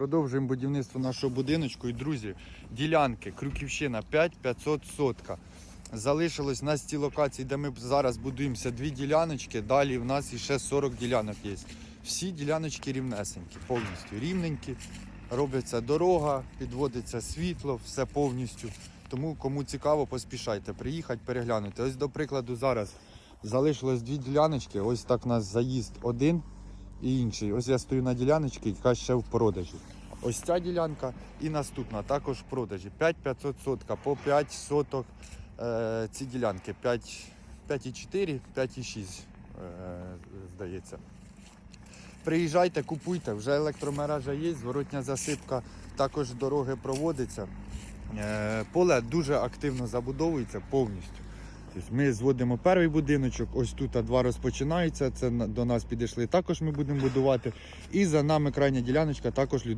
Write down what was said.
Продовжуємо будівництво нашого будиночку. І, друзі, ділянки, Крюківщина 5500 сотка. Залишилось на цій локації, де ми зараз будуємося, дві діляночки. Далі в нас іще 40 ділянок є. Всі діляночки рівнесенькі, повністю рівненькі. Робиться дорога, підводиться світло, все повністю. Тому кому цікаво, поспішайте приїхати, переглянути. Ось, до прикладу, зараз залишилось дві діляночки. Ось так у нас заїзд один і інший. Ось я стою на діляночці, яка ще в продажі. Ось ця ділянка і наступна також в продажі. 5500 сотка, по 5 соток е, ці ділянки. 5, 5,4, 5,6, е, здається. Приїжджайте, купуйте, вже електромережа є, зворотня засипка, також дороги проводиться. Е, Поле дуже активно забудовується повністю. Ми зводимо перший будиночок, ось тут два розпочинаються. Це до нас підійшли. Також ми будемо будувати. І за нами крайня діляночка також люди.